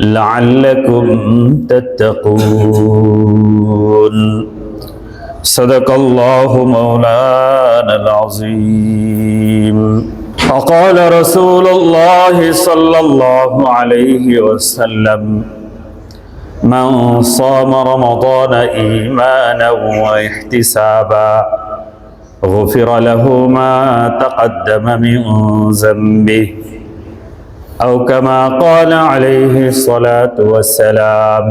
لعلكم تتقون. صدق الله مولانا العظيم. وقال رسول الله صلى الله عليه وسلم من صام رمضان إيمانا واحتسابا غفر له ما تقدم من ذنبه أو كما قال عليه الصلاة والسلام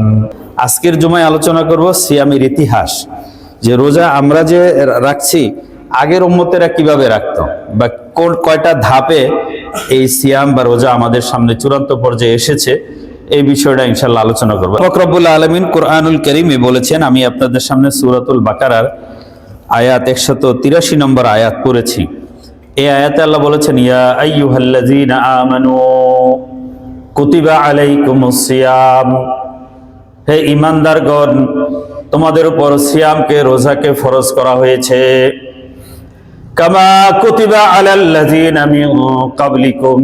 আজকের জমায় আলোচনা করব সিয়ামের ইতিহাস যে রোজা আমরা যে রাখছি আগের উম্মতেরা কিভাবে রাখতো বা কোন কয়টা ধাপে এই সিয়াম বা রোজা আমাদের সামনে চূড়ান্ত পর্যায়ে এসেছে এই বিষয়টা ইনশাল্লাহ আলোচনা করবো ফকরবুল আলমিন কোরআনুল করিমে বলেছেন আমি আপনাদের সামনে সুরাতুল বাকারার আয়াত একশত তিরাশি নম্বর আয়াত পড়েছি এই আয়াতে আল্লাহ বলেছেন ইয়া আইয়ুহাল্লাযীনা আমানু কুতিবা আলাইকুমুস সিয়াম। হে ঈমানদারগণ তোমাদের উপর সিয়ামকে, রোজাকে ফরজ করা হয়েছে। কামা কুতিবা আলাল্লাযীনা মিন ক্বাবলিকুম।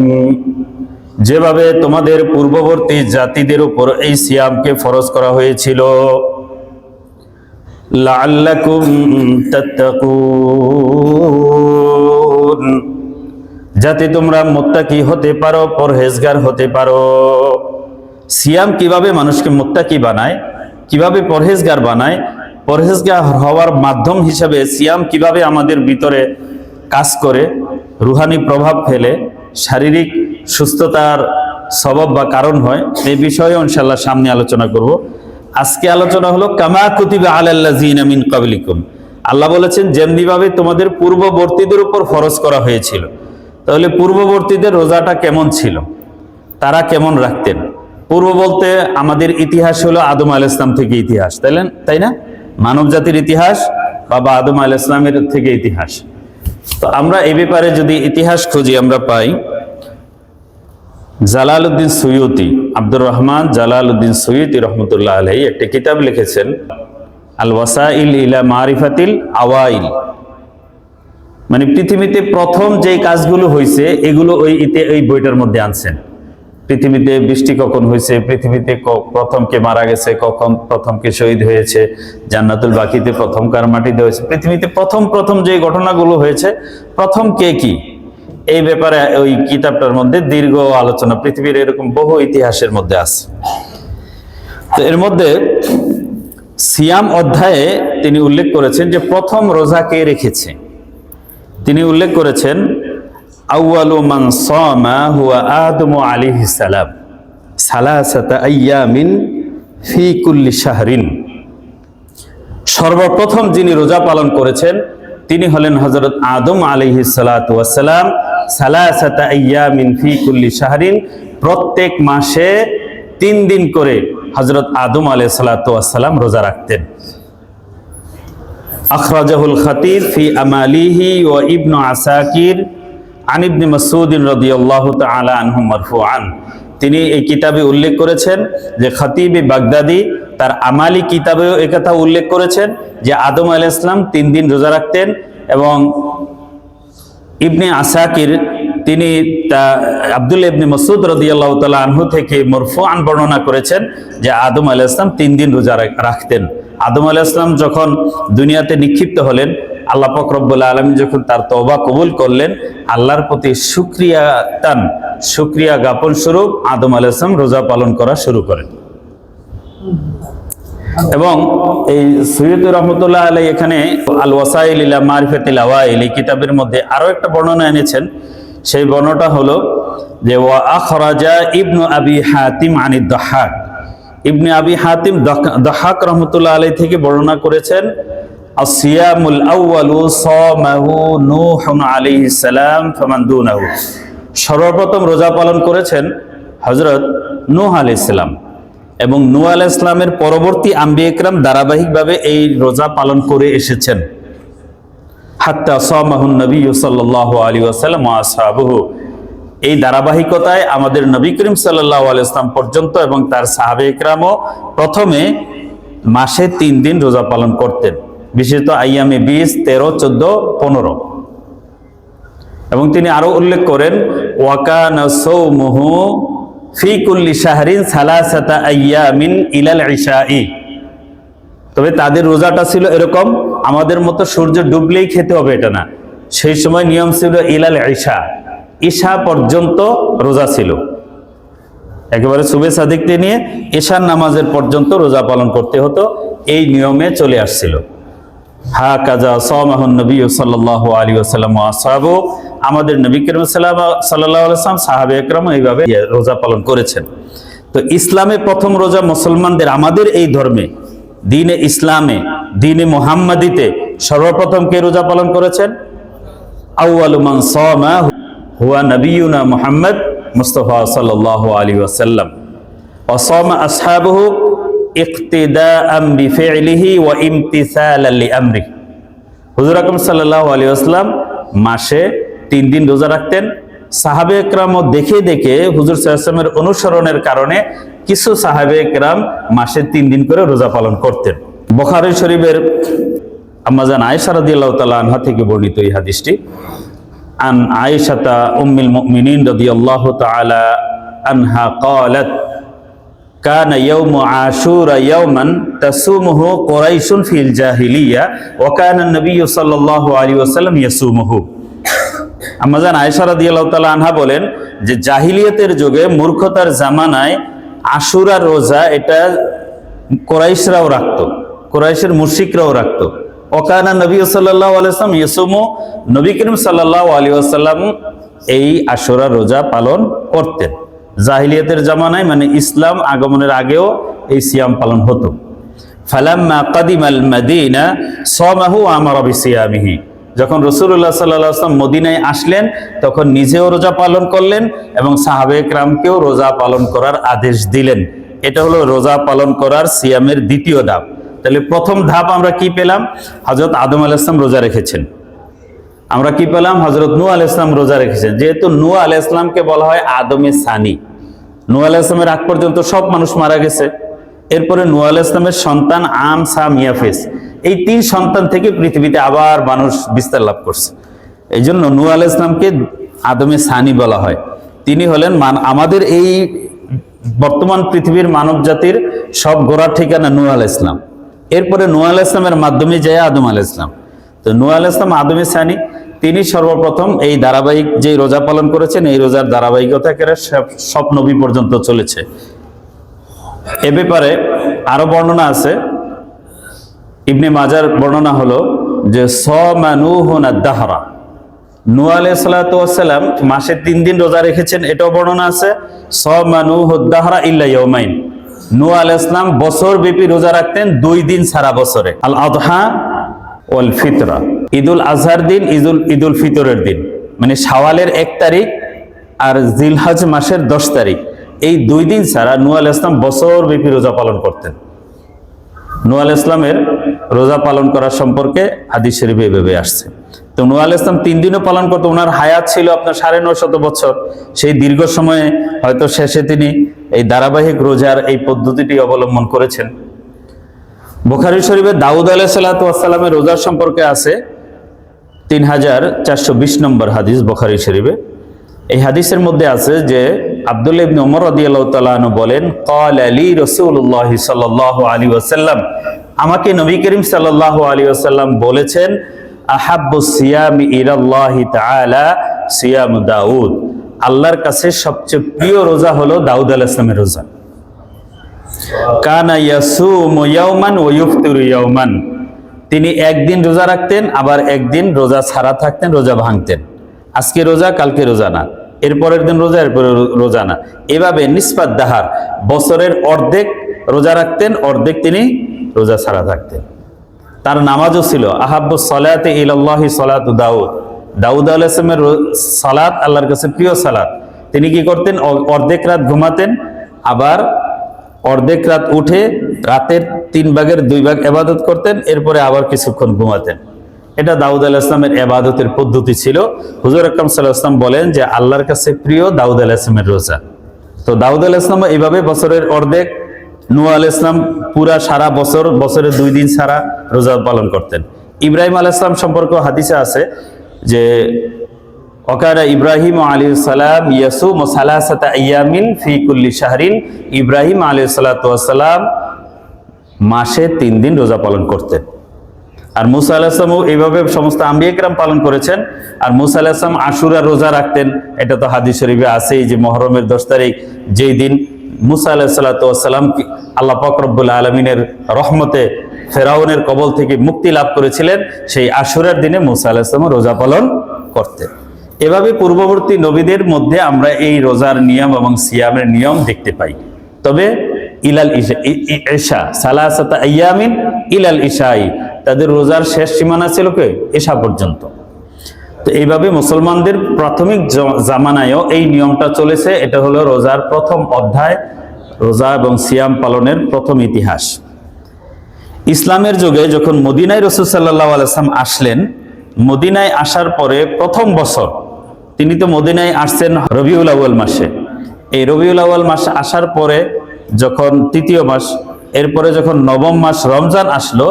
যেভাবে তোমাদের পূর্ববর্তী জাতিদের উপর এই সিয়ামকে ফরজ করা হয়েছিল। লাআল্লাকুম তাত্তাকুন। যাতে তোমরা মুত্তাকি হতে পারো, পরহেজগার হতে পারো। সিয়াম কীভাবে মানুষকে মুত্তাকি বানায়, কীভাবে পরহেজগার বানায়, পরহেজগার হওয়ার মাধ্যম হিসাবে সিয়াম কীভাবে আমাদের ভিতরে কাজ করে, রুহানি প্রভাব ফেলে, শারীরিক সুস্থতার সবব বা কারণ হয় এই বিষয়ে ইনশাল্লাহ সামনে আলোচনা করব। আজকে আলোচনা হলো, কামা কুতিবা আলাল্লাযিনা মিন ক্বাবলিকুম। আল্লাহ বলেছেন, যেমনিভাবে তোমাদের পূর্ববর্তীদের উপর ফরজ করা হয়েছিল তাহলে পূর্ববর্তীদের রোজাটা কেমন ছিল? তারা কেমন রাখতেন? পূর্ব বলতে আমাদের ইতিহাস হলো আদম আল ইসলাম থেকে ইতিহাস তাইলেন তাই না? মানব জাতির ইতিহাস বাবা আদম আল ইসলামের থেকে ইতিহাস। তো আমরা এ ব্যাপারে যদি ইতিহাস খুঁজি, আমরা পাই জালাল উদ্দিন সৈয়তি, আব্দুর রহমান জালাল উদ্দিন সৈয়দি রহমতুল্লাহ আলহী একটি কিতাব লিখেছেন আল ওয়াসাইল ইলা মারিফাতিল আওয়াইল। মানে পৃথিবীতে প্রথম যে কাজগুলো হয়েছে এগুলো ওই ইতে এই বইটার মধ্যে আনছেন। পৃথিবীতে বৃষ্টি কখন হয়েছে পৃথিবীতে প্রথম কে মারা গেছে, কখন প্রথম কে শহীদ হয়েছে, জান্নাতুল বাকিতে প্রথম কার মাটিতে হয়েছে। পৃথিবীতে প্রথম প্রথম যে ঘটনাগুলো হয়েছে, প্রথম কে কি? এই ব্যাপারে ওই কিতাবটার মধ্যে দীর্ঘ আলোচনা। পৃথিবীর এরকম বহু ইতিহাসের মধ্যে আছে। তো এর মধ্যে সিয়াম অধ্যায়ে তিনি উল্লেখ করেছেন যে প্রথম রোজা কে রেখেছে। তিনি উল্লেখ করেছেন, আউয়ালু মান সামা হুয়া আদম আলাইহিস সালাম সালাসাতা আইয়ামিন ফি কুল্লি শাহরিন। সর্বপ্রথম যিনি রোজা পালন করেছেন, তিনি হলেন হজরত আদম আলাইহিস সালাতু ওয়াসসালাম সালাসাতা আইয়ামিন ফি কুল্লি শাহরিন। প্রত্যেক মাসে তিন দিন করে হজরত আদম আলাইহিস সালাতু ওয়াসসালাম রোজা রাখতেন। আখরাজাহুল খাতিব ফি আমালিহি ও ইবনু আসাকির আন ইবনে মাসউদ রাদিয়াল্লাহু তাআলা আনহু তিনি এই কিতাবে উল্লেখ করেছেন যে খাতিব বাগদাদি তার আমালি কিতাবেও একথা উল্লেখ করেছেন যে আদম আলাইহিস সালাম তিন দিন রোজা রাখতেন এবং ইবনে আসাকির তিনি তা আব্দুল ইবনে মসুদ রদিয়াল্লাহ তালা আনহু থেকে মরফুআন বর্ণনা করেছেন যে আদম আলাহ ইসলাম তিন দিন রোজা রাখতেন। আদম আলাহ ইসলাম যখন দুনিয়াতে নিক্ষিপ্ত হলেন, আল্লাহ ফকরবুল আলম যখন তার তওবা কবুল করলেন, আল্লাহর প্রতি সুক্রিয়া তান সুক্রিয়া জ্ঞাপন স্বরূপ আদম আলাহ ইসলাম রোজা পালন করা শুরু করেন। এবং এই সৈয়দ রহমতুল্লাহ আলাই এখানে আল ওয়াসাইল ইলা মারিফাতিল আওয়াইল এই কিতাবের মধ্যে আরও একটা বর্ণনা এনেছেন। সেই বর্ণনাটা হলো যে, ওয়া আখরাজা ইবনু আবি হাতিম আনি দহাক ইবনে আবি হাতিম দহ- দহাক রহমতুল্লাহ আলাই থেকে বর্ণনা করেছেন আউয়ালু আলাইহিস সর্বপ্রথম রোজা পালন করেছেন হযরত নূহ আলাইহিস সালাম এবং নূ আল ইসলামের পরবর্তী আম্বি একরাম ধারাবাহিকভাবে এই রোজা পালন করে এসেছেন। হাত্তা সামাহুন নবী সাল্লাহ আলী আসহাবহু। এই ধারাবাহিকতায় আমাদের নবী করিম সাল্লাহ পর্যন্ত এবং তার সাহাবে একরামও প্রথমে মাসে তিন দিন রোজা পালন করতেন, বিশেষত আইয়ামে বিশ, তেরো, চোদ্দ, পনেরো। এবং তিনি আরও উল্লেখ করেন, ওয়াকান সৌমুহু ফি কুল্লি শাহরিন সালাসাতা আইয়ামিন ইলাল ইশাই। তবে তাদের রোজাটা ছিল এরকম, আমাদের মতো সূর্য ডুবলেই খেতে হবে এটা না। সেই সময় নিয়ম ছিল ইলাল ঈশা ঈশা পর্যন্ত রোজা ছিল। একেবারে সুবে সাদিকতে নিয়ে ঈশার নামাজের পর্যন্ত রোজা পালন করতে হতো, এই নিয়মে চলে আসছিল। হা কাজা সামাহুন নবী সাল্লাহ আলী আসাল্লাম আসহাবু, আমাদের নবী করিম সাল্লাম সাল্লাহ আলাইসলাম সাহাবে একরম এইভাবে রোজা পালন করেছেন। তো ইসলামে প্রথম রোজা মুসলমানদের, আমাদের এই ধর্মে, দিনে ইসলামে, দিনে মোহাম্মদিতে সর্বপ্রথম কে রোজা পালন করেছেন? আউয়ালু মান সামা হুয়া নবিয়ুনা মোহাম্মদ মুস্তফা সাল্লাল্লাহু আলাইহি ওয়াসাল্লাম। ওয়া সামা আসহাবুহু ইকতিদাআম বিফি'লিহি ওয়া ইমতিসালান লিআমরিহি হুজুর আকরাম সাল্লাল্লাহু আলাইহি ওয়াসাল্লাম মাসে তিন দিন রোজা রাখতেন। সাহাবে একরামও দেখে দেখে হুজুর সাল্লামের অনুসরণের কারণে কিছু সাহাবে একরাম মাসে তিন দিন করে রোজা পালন করতেন। বখারি শরীফের আম্মাজান আয়েশা রাদিয়াল্লাহু তাআলা আনহা থেকে বর্ণিত এই হাদিসটি। আন আয়েশাতা উম্মিল মুমিনিন রাদিয়াল্লাহু তাআলা আনহা قالت كان يوم عاشوراء يوما تصومه قريش في الجاهلية وكان النبي صلى الله عليه وسلم يصومه আমাজান আয়েশা রাদিয়াল্লাহু তাআলা আনহা বলেন যে জাহিলিয়াতের যুগে মূর্খতার জামানায় আশুরা রোজা এটা কোরাইশরাও রাখতো কোরাইশের মুশরিকরাও রাখতো ওকানা নবী সাল্লাল্লাহু আলাইহি ওয়াসাল্লাম ইয়াসুমু নবী করিম সাল্লাল্লাহু আলাইহি ওয়াসাল্লাম এই আশুরা রোজা পালন করতেন। জাহিলিয়াতের জামানায় মানে ইসলাম আগমনের আগেও এই সিয়াম পালন হতো। ফালাম্মা কাদিমাল মাদিনা সামাহু আমারা বিসিয়ামিহি। যখন রসুল্লাহ সাল্লাহ আসলাম মদিনায় আসলেন, তখন নিজেও রোজা পালন করলেন এবং সাহাবে ক্রামকেও রোজা পালন করার আদেশ দিলেন। এটা হলো রোজা পালন করার সিয়ামের দ্বিতীয় ধাপ। তাহলে প্রথম ধাপ আমরা কি পেলাম? হজরত আদম আল ইসলাম রোজা রেখেছেন। আমরা কি পেলাম? হজরত নু আল ইসলাম রোজা রেখেছেন। যেহেতু নু আল ইসলামকে বলা হয় আদমে সানি। নু আল ইসলামের আগ পর্যন্ত সব মানুষ মারা গেছে। এরপরে নু আল ইসলামের সন্তান আম সাম ইয়াফেস এই তিন সন্তান থেকে পৃথিবীতে আবার মানুষ বিস্তার লাভ করছে। এই জন্য নু আল ইসলামকে আদমে সানি বলা হয়। তিনি হলেন আমাদের এই বর্তমান পৃথিবীর মানব জাতির সব গোড়ার ঠিকানা নু আল ইসলাম এরপরে নু আল ইসলামের মাধ্যমে যায় আদম আল ইসলাম তো নু আল ইসলাম আদমে সানি, তিনি সর্বপ্রথম এই ধারাবাহিক যে রোজা পালন করেছেন, এই রোজার ধারাবাহিকতা করে সব- নবী পর্যন্ত চলেছে। এ ব্যাপারে আরও বর্ণনা আছে। ইবনে মাজার বর্ণনা হলো যে দাহরা নু ওয়াসসালাম মাসে তিন দিন রোজা রেখেছেন, এটাও বর্ণনা আছে সমানুহুদ্দাহরা ইল্লা ইয়াউমাইন। নু আলাইহিস সালাম বছর ব্যাপী রোজা রাখতেন দুই দিন সারা বছরে। আল আদহা ওল ফিতরা। ঈদুল আজহার দিন, ঈদুল ঈদুল ফিতরের দিন। মানে শাওয়ালের এক তারিখ আর জিলহজ মাসের দশ তারিখ। এই দুই দিন ছাড়া নু আল ইসলাম বছর ব্যাপী রোজা পালন করতেন। নু আল ইসলামের রোজা পালন করার সম্পর্কে হাদিস শরীফে এভাবে আসছে। তো নু আল ইসলাম তিন দিনও পালন করতো ওনার হায়াত ছিল আপনার সাড়ে নয় শত বছর। সেই দীর্ঘ সময়ে হয়তো শেষে তিনি এই ধারাবাহিক রোজার এই পদ্ধতিটি অবলম্বন করেছেন। বুখারি শরীফে দাউদ আলাহ সাল্লাতামের রোজার সম্পর্কে আছে তিন হাজার চারশো বিশ নম্বর হাদিস বুখারি শরীফে। এই হাদিসের মধ্যে আছে যে আব্দুল ইবনে ওমর রাদিয়াল্লাহু তাআলা আনহু বলেন, ক্বাল আলী রসুল্লাহ সাল্লাল্লাহু আলী ওয়াসাল্লাম। আমাকে নবী করিম সাল্লাল্লাহু আলী ওসাল্লাম বলেছেন আহাব্বু সিয়ামি ইলাল্লাহি তাআলা সিয়াম দাউদ। আল্লাহর কাছে সবচেয়ে প্রিয় রোজা হলো দাউদ আল সালামের রোজা। কানা ইয়াসুমু ইয়াওমান ওয়া ইফতিরু ইয়াওমান। তিনি একদিন রোজা রাখতেন, আবার একদিন রোজা ছাড়া থাকতেন, রোজা ভাঙতেন। আজকে রোজা, কালকে রোজা না। এরপরের দিন রোজা এরপরে রোজা না। এভাবে নিষ্পাত দাহার, বছরের অর্ধেক রোজা রাখতেন, অর্ধেক তিনি রোজা ছাড়া থাকতেন। তার নামাজও ছিল আহাব্বু সলাতে ইলাল্লাহি সলাতু দাউদ। দাউদ আলাইসলামের সালাত, আল্লাহর কাছে প্রিয় সালাত। তিনি কি করতেন? অর্ধেক রাত ঘুমাতেন, আবার অর্ধেক রাত উঠে রাতের তিন ভাগের দুই ভাগ এবাদত করতেন, এরপরে আবার কিছুক্ষণ ঘুমাতেন। এটা দাউদ আলাহ ইসলামের এবাদতের পদ্ধতি ছিল। হুজুর আকরম সাল্লাহ ইসলাম বলেন যে, আল্লাহর কাছে প্রিয় দাউদ আলাহ ইসলামের রোজা। তো দাউদ আলাহ ইসলাম এইভাবে বছরের অর্ধেক নুয়া আল ইসলাম পুরা সারা বছর বছরের দুই দিন সারা রোজা পালন করতেন। ইব্রাহিম আল ইসলাম সম্পর্কে হাদিসে আছে যে, ওকারা ইব্রাহিম আলী সালাম ইয়াসু মোসালাসাতা ইয়ামিন ফি কুল্লি শাহরিন। ইব্রাহিম আলী সালাতাম মাসে তিন দিন রোজা পালন করতেন। আর মুসা আলাহিসামও এইভাবে সমস্ত আম্বিয়াকরাম পালন করেছেন। আর মুসা আলাহিসাম আশুরা রোজা রাখতেন। এটা তো হাদিস শরীফে আছেই যে মহরমের দশ তারিখ, যেই দিন মুসা আলাহ সাল্লাতাম আল্লাহ ফকরবুল আলমিনের রহমতে ফেরাউনের কবল থেকে মুক্তি লাভ করেছিলেন সেই আশুরার দিনে মুসা আলাহিসাম রোজা পালন করতেন এভাবে পূর্ববর্তী নবীদের মধ্যে আমরা এই রোজার নিয়ম এবং সিয়ামের নিয়ম দেখতে পাই। তবে ইলাল ইশা ইশা আয়ামিন ইলাল ইশাই তাদের রোজার শেষ সীমানা ছিল কে? এশা পর্যন্ত। তো এইভাবে মুসলমানদের প্রাথমিক জামানায়ও এই নিয়মটা চলেছে। এটা হলো রোজার প্রথম অধ্যায়, রোজা এবং সিয়াম পালনের প্রথম ইতিহাস। ইসলামের যুগে যখন মদিনায় রসুল সাল্লাহ আলাইসলাম আসলেন, মদিনায় আসার পরে প্রথম বছর তিনি তো মদিনায় আসছেন রবিউল আউয়াল মাসে। এই রবিউল আউয়াল মাস আসার পরে যখন তৃতীয় মাস, এরপরে যখন নবম মাস রমজান আসলো,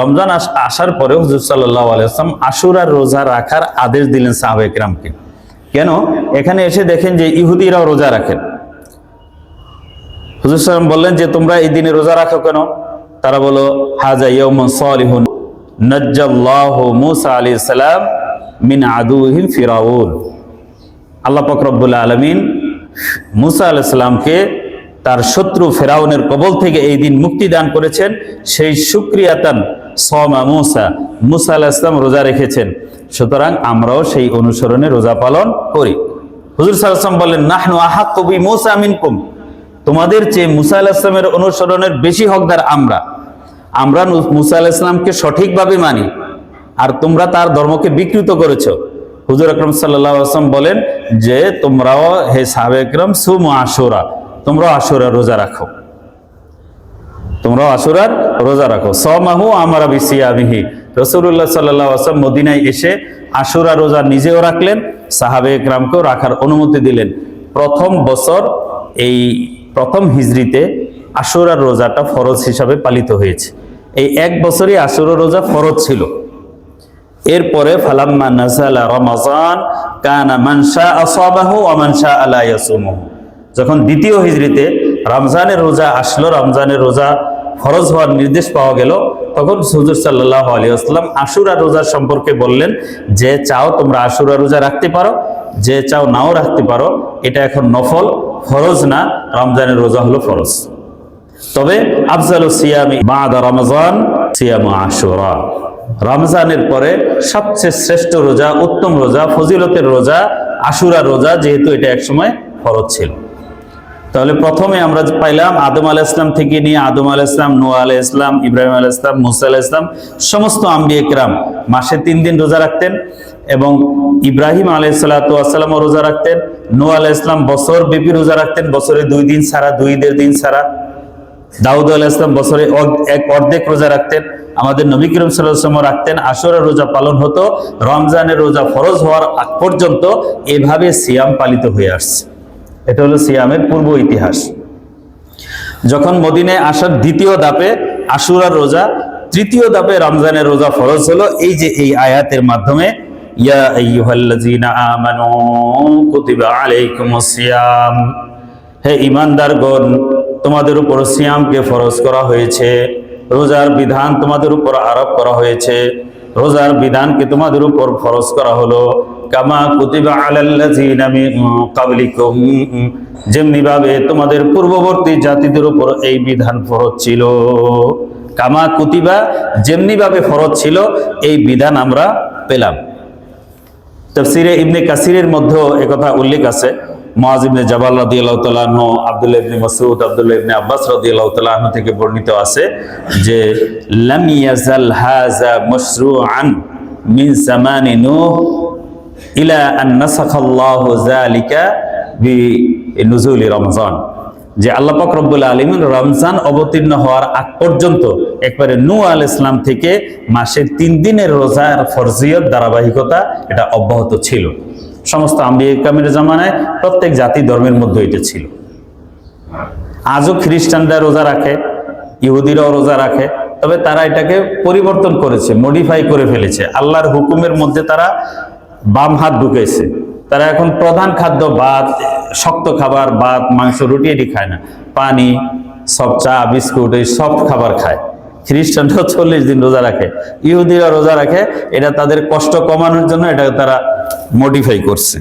রমজান আসার পরে হুজুর সাল্লাহ আলাইসলাম আশুরার রোজা রাখার আদেশ দিলেন সাহাবেক রামকে কেন? এখানে এসে দেখেন যে ইহুদিরাও রোজা রাখেন। হুজুর সাল্লাম বললেন যে, তোমরা এই দিনে রোজা রাখো কেন? তারা বলো, হাজা ইয়ৌমন সলিহুন, নজ্জাল্লাহু মুসা আলাইহিস সালাম মিন আদুহিম ফিরাউন। আল্লাহ পাক রব্বুল আলামিন মুসা আলাইহিস সালামকে তার শত্রু ফেরাউনের কবল থেকে এই দিন মুক্তি দান করেছেন। সেই সুক্রিয়াতান সমা মুসা মুসা সালাম রোজা রেখেছেন। সুতরাং আমরাও সেই অনুসরণে রোজা পালন করি। হুজুর ওয়াসাল্লাম বললেন, নাহনু আহাক্কু বি মুসা মিনকুম। তোমাদের চেয়ে মুসা আলাহ ইসলামের অনুসরণের বেশি হকদার আমরা। আমরা মুসা আলাহ ইসলামকে সঠিকভাবে মানি, আর তোমরা তার ধর্মকে বিকৃত করেছ। হুজুর আকরম সাল্লাহ আসলাম বলেন যে, তোমরাও হে সাহাবে সুম আশুরা, তোমরাও আশুরা রোজা রাখো। তোমরাও আশুরার রোজা রাখো। সমাহু আমরা বিসিয়ামিহি। রসুল্লাহ সাল্লাহ আসলাম মদিনায় এসে আশুরা রোজা নিজেও রাখলেন, সাহাবে একরামকেও রাখার অনুমতি দিলেন। প্রথম বছর এই প্রথম হিজরিতে আশুরার রোজাটা ফরজ হিসাবে পালিত হয়েছে। এই এক বছরই আশুরা রোজা ফরজ ছিল। এরপরে আলা যখন দ্বিতীয় হিজরিতে রমজানের রোজা আসলো, রমজানের রোজা ফরজ হওয়ার নির্দেশ পাওয়া গেল, তখন হুজুর সাল্লাহ আলী আসলাম আশুরা রোজার সম্পর্কে বললেন যে, চাও তোমরা আশুরা রোজা রাখতে পারো যে চাও নাও রাখতে পারো, এটা এখন নফল, ফরজ না, রমজানের রোজা হলো ফরজ। তবে আফজাল সিয়ামি বাদা রমজান, সিয়াম আশুরা। রমজানের পরে সবচেয়ে শ্রেষ্ঠ রোজা, উত্তম রোজা, ফজিলতের রোজা, আশুরা রোজা, যেহেতু এটা একসময় ফরজ ছিল। তাহলে প্রথমে আমরা পাইলাম আদম আলাহ ইসলাম থেকে নিয়ে আদম আলাহ ইসলাম নোয়া আলাহ ইসলাম ইব্রাহিম আলাহ ইসলাম মুসা আলাহ ইসলাম সমস্ত আম্বি একরাম মাসে তিন দিন রোজা রাখতেন। এবং ইব্রাহিম আলাহ সাল্লাতামও রোজা রাখতেন নোয়া আলাহ ইসলাম বছর ব্যাপী রোজা রাখতেন, বছরে দুই দিন সারা দুই দেড় দিন সারা দাউদ আলাহ ইসলাম বছরে এক অর্ধেক রোজা রাখতেন। আমাদের নবী করিম সাল্লাম রাখতেন, আসরের রোজা পালন হতো, রমজানের রোজা ফরজ হওয়ার আগ পর্যন্ত এভাবে সিয়াম পালিত হয়ে আসছে। এটা হলো সিয়ামের পূর্ব ইতিহাস। যখন মদিনায় আসার দ্বিতীয় দাপে আশুরার রোজা, তৃতীয় দাপে রমজানের রোজা ফরজ হলো, এই যে এই আয়াতের মাধ্যমে ইয়া আইয়ুহাল্লাযীনা আমানু কুতিবা আলাইকুমুস সিয়াম। হে ঈমানদারগণ, তোমাদের উপর সিয়ামকে ফরজ করা হয়েছে, রোজার বিধান তোমাদের উপর আরোপ করা হয়েছে, রোজার বিধানকে তোমাদের উপর ফরজ করা হলো। কামা কুতিবা আলাল্লাযীনা মিন ক্বাবলিকুম। যেমনি ভাবে তোমাদের পূর্ববর্তী জাতিদের উপর এই বিধান ফরজ ছিল। কামা কুতিবা যেমনি ভাবে ফরজ ছিল, এই বিধান আমরা পেলাম। তফসিরে ইবনে কাসিরের মধ্যেও একথা উল্লেখ আছে। মুআজ ইবনে জাবাল রাদিয়াল্লাহু তাআলা আনহু, আব্দুল্লাহ ইবনে মাসউদ, আব্দুল্লাহ ইবনে আব্বাস রাদিয়াল্লাহু তাআলা আনহু থেকে বর্ণিত আছে যে, লাম ইয়াজাল হাযা মাশরুআন মিন জামানি নূহ ইলা আন নাসাখাল্লাহু যালিকা বি নুজুলি রমজান। যে আল্লাহ পাক রব্বুল আলমিন রমজান অবতীর্ণ হওয়ার আগ পর্যন্ত একবারে নু আল ইসলাম থেকে মাসের তিন দিনের রোজার ফরজিয়ত ধারাবাহিকতা এটা অব্যাহত ছিল। সমস্ত আম্বিকামের জামানায় প্রত্যেক জাতি ধর্মের মধ্যে এটা ছিল। আজও খ্রিস্টানরা রোজা রাখে, ইহুদিরাও রোজা রাখে, তবে তারা এটাকে পরিবর্তন করেছে মডিফাই করে ফেলেছে। আল্লাহর হুকুমের মধ্যে তারা বাম হাত ঢুকেছে। তারা এখন প্রধান খাদ্য ভাত, শক্ত খাবার, ভাত, মাংস, রুটি এটি খায় না। পানি, সব চা, বিস্কুট, এই সব খাবার খায়। খ্রিস্টানরাও চল্লিশ দিন রোজা রাখে। ইহুদিরা রোজা রাখে। এটা তাদের কষ্ট কমানোর জন্য এটা তারা মডিফাই করছে।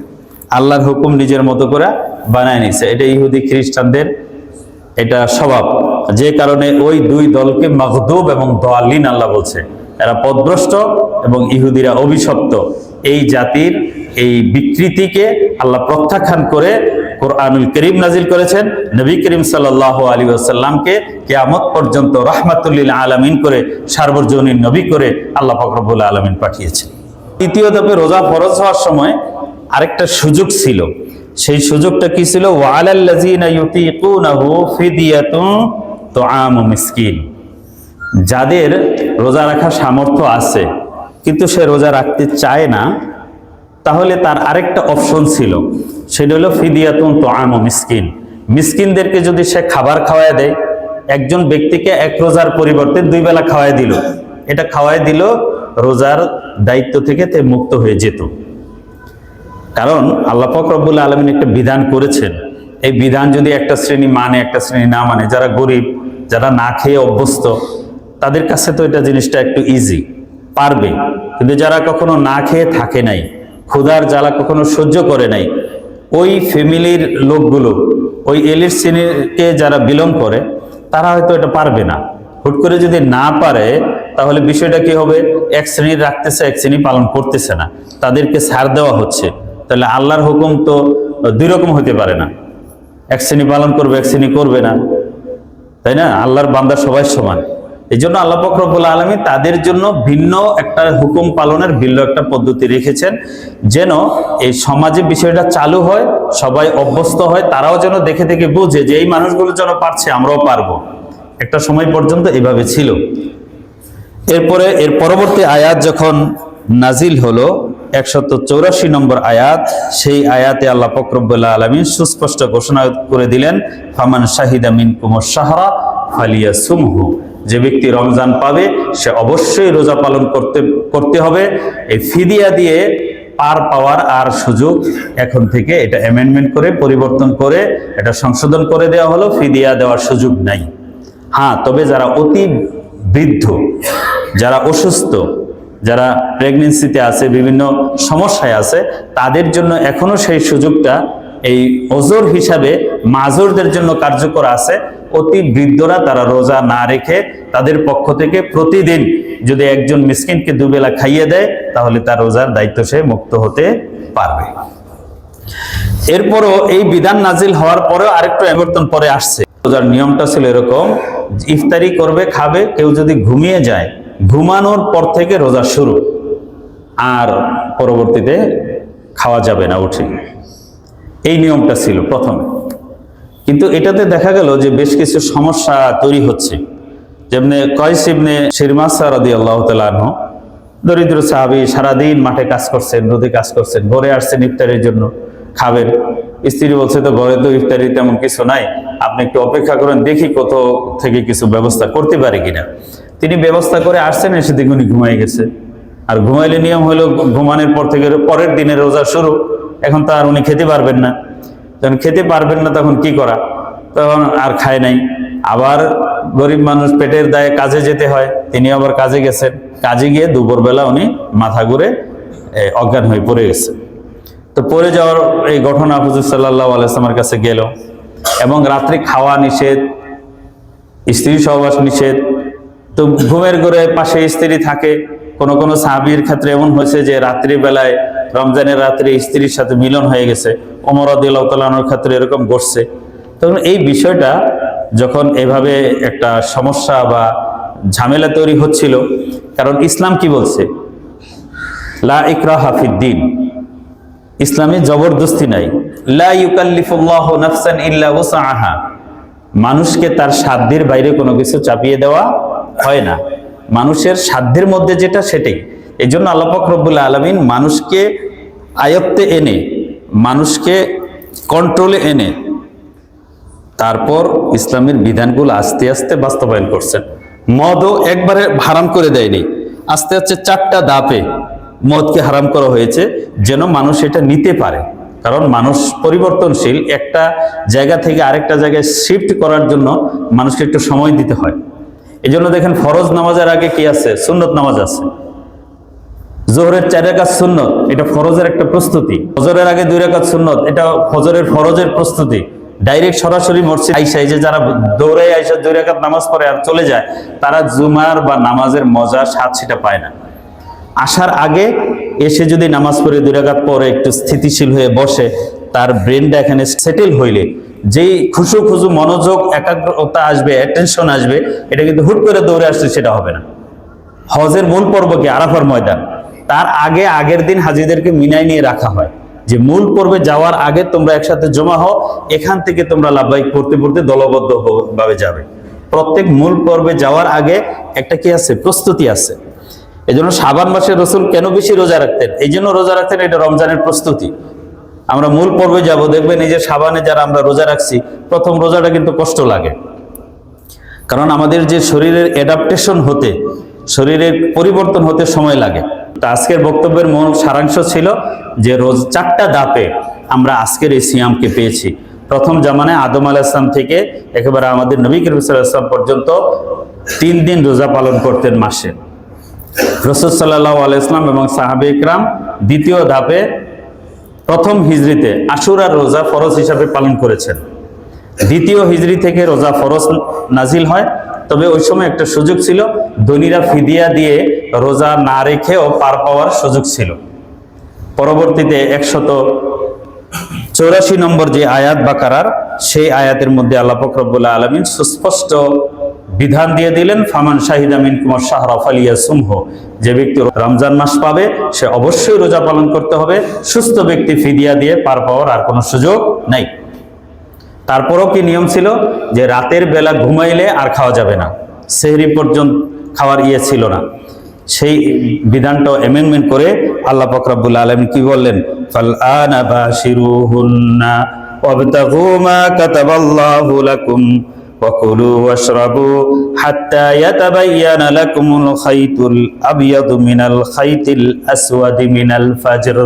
আল্লাহর হুকুম নিজের মতো করে বানায় নিছে। এটা ইহুদি খ্রিস্টানদের এটা স্বভাব। যে কারণে ওই দুই দলকে মখদুব এবং দোয়ালিন আল্লাহ বলছে। এরা পদভ্রষ্ট এবং ইহুদিরা অভিশপ্ত। এই জাতির এই বিকৃতিকে আল্লাহ প্রত্যাখ্যান করে কোরআনুল করিম নাজিল করেছেন। নবী করিম সাল্লাহ আলী আসাল্লামকে কেয়ামত পর্যন্ত রহমাতুল্লিল আলমিন করে, সার্বজনীন নবী করে আল্লাহ ফকরবুল আলমিন পাঠিয়েছেন। তৃতীয় ধাপে রোজা ফরজ হওয়ার সময় আরেকটা সুযোগ ছিল। সেই সুযোগটা কি ছিল? মিসকিন। যাদের রোজা রাখার সামর্থ্য আছে, কিন্তু সে রোজা রাখতে চায় না তাহলে তার আরেকটা অপশন ছিল। সেটা হলো ফিদিয়াতুন তুআমু মিসকিন। মিসকিনদেরকে যদি সে খাবার খাওয়ায় দেয়, একজন ব্যক্তিকে এক রোজার পরিবর্তে দুই বেলা খাওয়াই দিল। এটা খাওয়াই দিল, রোজার দায়িত্ব থেকে তে মুক্ত হয়ে যেত। কারণ আল্লাহ পাক রব্বুল আলমিন একটা বিধান করেছেন। এই বিধান যদি একটা শ্রেণি মানে একটা শ্রেণি না মানে যারা গরিব, যারা না খেয়ে অভ্যস্ত, তাদের কাছে তো এটা জিনিসটা একটু ইজি পারবে। কিন্তু যারা কখনো না খেয়ে থাকে নাই ক্ষুধার জ্বালা কখনো সহ্য করে নাই। ওই ফ্যামিলির লোকগুলো, ওই এলিট শ্রেণীকে যারা বিলং করে, তারা হয়তো এটা পারবে না। হুট করে যদি না পারে, তাহলে বিষয়টা কি হবে? এক শ্রেণি রাখতেছে, এক শ্রেণি পালন করতেছে না। তাদেরকে ছাড় দেওয়া হচ্ছে। তাহলে আল্লাহর হুকুম তো দুই রকম হতে পারে না। এক শ্রেণি পালন করবে, এক শ্রেণি করবে না। তাই না? আল্লাহর বান্দা সবাই সমান। এই জন্য আল্লাহ ফকরবুল আলমী তাদের জন্য ভিন্ন একটা হুকুম পালনের ভিন্ন একটা পদ্ধতি রেখেছেন, যেন এই সমাজে বিষয়টা চালু হয়, সবাই অভ্যস্ত হয়, তারাও যেন দেখে দেখে বুঝে যে এই মানুষগুলো যেন পারছে, আমরাও পারব। একটা সময় পর্যন্ত এভাবে ছিল। এরপরে, এর পরবর্তী আয়াত যখন নাজিল হলো, একশত চৌরাশি নম্বর আয়াত, সেই আয়াতে আল্লাহ ফকরবুল্লাহ আলমী সুস্পষ্ট ঘোষণা করে দিলেন, ফামান শাহিদা মিন কুমর সাহারা ফালিয়া সুমহু যে ব্যক্তি রমজান পাবে, সে অবশ্যই রোজা পালন করতে করতে হবে। এই ফিদিয়া দিয়ে পার পাওয়ার আর সুযোগ এখন থেকে এটা অ্যামেন্ডমেন্ট করে, পরিবর্তন করে, এটা সংশোধন করে দেওয়া হলো, ফিদিয়া দেওয়ার সুযোগ নাই। হ্যাঁ তবে যারা অতি বৃদ্ধ, যারা অসুস্থ, যারা প্রেগনেন্সিতে আছে, বিভিন্ন সমস্যায় আছে, তাদের জন্য এখনও সেই সুযোগটা এই ওজোর হিসাবে মাজুরদের জন্য কার্যকর আছে। অতি বৃদ্ধরা তারা রোজা না রেখে তাদের পক্ষ থেকে প্রতিদিন যদি একজন মিসকিনকে দুবেলা খাইয়ে দেয়, তাহলে তার রোজার দায়িত্ব সে মুক্ত হতে পারবে। এরপরও এই বিধান নাজিল হওয়ার পরেও আরেকটু পরিবর্তন পরে আসছে। রোজার নিয়মটা ছিল এরকম, ইফতারি করবে, খাবে, কেউ যদি ঘুমিয়ে যায়, ঘুমানোর পর থেকে রোজা শুরু, আর পরবর্তীতে খাওয়া যাবে না, উঠে। এই নিয়মটা ছিল প্রথমে। কিন্তু এটাতে দেখা গেল যে বেশ কিছু সমস্যা তৈরি হচ্ছে। যেমনি কয়েস ইবনে শিরমাসা রদি আল্লাহ তালহ দরিদ্র সাহাবি সারাদিন মাঠে কাজ করছেন নদী কাজ করছেন ঘরে আসছেন ইফতারের জন্য খাবেন। স্ত্রী বলছে, তো ঘরে তো ইফতারি তেমন কিছু নাই, আপনি একটু অপেক্ষা করেন, দেখি কত থেকে কিছু ব্যবস্থা করতে পারে কিনা। তিনি ব্যবস্থা করে আসছেন, এসে দেখুন উনি ঘুমাই গেছে। আর ঘুমাইলে নিয়ম হলো ঘুমানোর পর থেকে পরের দিনে রোজা শুরু, এখন তো আর উনি খেতে পারবেন না। যখন খেতে পারবেন না তখন কি করা? তখন আর খায় নাই। আবার গরিব মানুষ পেটের দায়ে কাজে যেতে হয়, তিনি আবার কাজে গেছেন। কাজে গিয়ে দুপুরবেলা উনি মাথা ঘুরে অজ্ঞান হয়ে পড়ে গেছে। তো পড়ে যাওয়ার এই ঘটনা হুজুর সাল্লাহ আলাইসলামের কাছে গেল। এবং রাত্রি খাওয়া নিষেধ, স্ত্রী সহবাস নিষেধ। তো ঘুমের ঘরে পাশে স্ত্রী থাকে। কোনো কোনো সাহাবির ক্ষেত্রে এমন হয়েছে যে রাত্রি বেলায় রমজানের রাত্রে স্ত্রীর সাথে মিলন হয়ে গেছে। ওমর আদিল্লাহতালানোর ক্ষেত্রে এরকম ঘটছে। তখন এই বিষয়টা যখন এভাবে একটা সমস্যা বা ঝামেলা তৈরি হচ্ছিল, কারণ ইসলাম কি বলছে? লা ইকরা হাফিদ্দিন ইসলামে জবরদস্তি নাই। লা ইউকাল্লিফুল্লাহ নাফসান ইল্লা ওসাআহা মানুষকে তার সাধ্যের বাইরে কোনো কিছু চাপিয়ে দেওয়া হয় না। মানুষের সাধ্যের মধ্যে যেটা সেটাই। এই জন্য আল্লাপাক রব্বুল্লা আলমিন মানুষকে আয়ত্তে এনে, মানুষকে কন্ট্রোলে এনে তারপর ইসলামের বিধানগুলো আস্তে আস্তে বাস্তবায়ন করছেন। মদও একবারে হারাম করে দেয়নি। আস্তে আস্তে চারটা দাপে মদকে হারাম করা হয়েছে যেন মানুষ এটা নিতে পারে। কারণ মানুষ পরিবর্তনশীল, একটা জায়গা থেকে আরেকটা জায়গায় শিফট করার জন্য মানুষকে একটু সময় দিতে হয়। এই জন্য দেখেন ফরজ নামাজের আগে কি আছে? সুন্নত নামাজ আছে। জোহরের চার রেখাত সুন্নত, এটা ফরজের একটা প্রস্তুতি। ফজরের আগে দুই রেখাত সুন্নত, এটা ফজরের ফরজের প্রস্তুতি। ডাইরেক্ট সরাসরি মসজিদ আইসা, এই যে যারা দৌড়ে আইসা দুই রেখাত নামাজ পড়ে আর চলে যায়, তারা জুমার বা নামাজের মজা স্বাদ সেটা পায় না। আসার আগে এসে যদি নামাজ পড়ে দুই রাকাত পরে একটু স্থিতিশীল হয়ে বসে, তার ব্রেনটা এখানে সেটেল হইলে, যেই খুশু খুশু মনোযোগ, একাগ্রতা আসবে অ্যাটেনশন আসবে, এটা কিন্তু হুট করে দৌড়ে আসছে সেটা হবে না। হজের মূল পর্ব কি? আরাফার ময়দান। তার আগে আগের দিন হাজিদেরকে মিনায় নিয়ে রাখা হয় যে মূল পর্বে যাওয়ার আগে তোমরা একসাথে জমা হও, এখান থেকে তোমরা লাভবাহিক পড়তে পড়তে দলবদ্ধ ভাবে যাবে। প্রত্যেক মূল পর্বে যাওয়ার আগে একটা কি আছে? প্রস্তুতি আছে। জন্য সাবান মাসে রসুল কেন বেশি রোজা রাখতেন? এই জন্য রোজা রাখতেন, এটা রমজানের প্রস্তুতি। আমরা মূল পর্বে যাব, দেখবেন এই যে সাবানে যারা আমরা রোজা রাখছি, প্রথম রোজাটা কিন্তু কষ্ট লাগে। কারণ আমাদের যে শরীরের অ্যাডাপ্টেশন হতে, শরীরের পরিবর্তন হতে সময় লাগে। তো আজকের বক্তব্যের মূল সারাংশ ছিল যে রোজ চারটা দাপে আমরা আজকের এই সিয়ামকে পেয়েছি। প্রথম জামানায় আদম আল ইসলাম থেকে একেবারে আমাদের নবী করিম ইসলাম পর্যন্ত তিন দিন রোজা পালন করতেন মাসে। রসদ সাল্লাহ আলাইসলাম এবং সাহাবে ইকরাম দ্বিতীয় ধাপে প্রথম হিজড়িতে আশুরার রোজা ফরজ হিসাবে পালন করেছেন। দ্বিতীয় হিজড়ি থেকে রোজা ফরজ নাজিল হয়। তবে ওই সময় একটা সুযোগ ছিল, ধনীরা ফিদিয়া দিয়ে রোজা না রেখেও পার পাওয়ার সুযোগ ছিল। পরবর্তীতে একশত চৌরাশি নম্বর যে আয়াত বা কারার সেই আয়াতের মধ্যে আল্লাহ ফকরবুল্লাহ আলমিন সুস্পষ্ট বিধান দিয়ে দিলেন, ফামান শাহিদ শাহিদামিন কুমার শাহরফ আলিয়া সুমহ যে ব্যক্তি রমজান মাস পাবে, সে অবশ্যই রোজা পালন করতে হবে। সুস্থ ব্যক্তি ফিদিয়া দিয়ে পার পাওয়ার আর কোনো সুযোগ নেই। তারপরও কি নিয়ম ছিল যে রাতের বেলা ঘুমাইলে আর খাওয়া যাবে না সেহরি পর্যন্ত খাওয়ার ইয়ে ছিল না সেই বিধানটা অ্যামেন্ডমেন্ট করে আল্লাহ ফকরাবুল আলম কি বললেন ফাল আনা বাশিরুহুন্না ওয়াবতাগু মা কাতাবাল্লাহু লাকুম وكلوا واشربوا حتى يتبين لكم الخيط الأبيض من الخيط الأسود من الفجر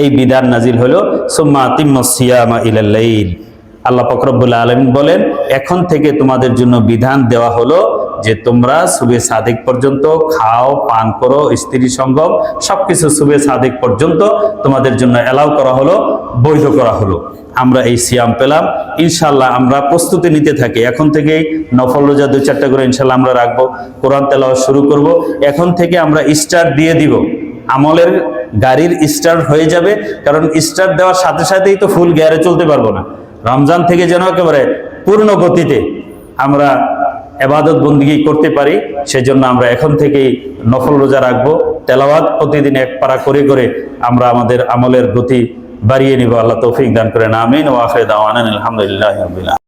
এই বিধান নাজিল হলো, সুম্মা তিম্ম সিয়ামা ইলাল্লাইল আল্লাহ ফকরবুল্লা আলমিন বলেন, এখন থেকে তোমাদের জন্য বিধান দেওয়া হলো যে তোমরা সুবে সাদিক পর্যন্ত খাও, পান করো, স্ত্রী সঙ্গম, সবকিছু সুবে সাদিক পর্যন্ত তোমাদের জন্য অ্যালাউ করা হলো, বৈধ করা হলো। আমরা এই সিয়াম পেলাম। ইনশাল্লাহ আমরা প্রস্তুতি নিতে থাকি। এখন থেকেই নফল রোজা দুই চারটা করে ইনশাল্লাহ আমরা রাখব। কোরআন তেলাওয়া শুরু করব। এখন থেকে আমরা স্টার্ট দিয়ে দিব। আমলের গাড়ির স্টার্ট হয়ে যাবে, কারণ স্টার্ট দেওয়ার সাথে সাথেই তো ফুল গিয়ারে চলতে পারব না। রমজান থেকে যেন একেবারে পূর্ণ গতিতে আমরা এবাদত বন্দিগি করতে পারি, সেজন্য আমরা এখন থেকেই নফল রোজা রাখব। তেলাওয়াত প্রতিদিন এক পারা করে করে আমরা আমাদের আমলের গতি বাড়িয়ে নিব। আল্লাহ তৌফিক দান করেন। আমিন। ও আখরে দাওয়ান আলহামদুলিল্লাহ